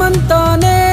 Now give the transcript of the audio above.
มันต่อแน่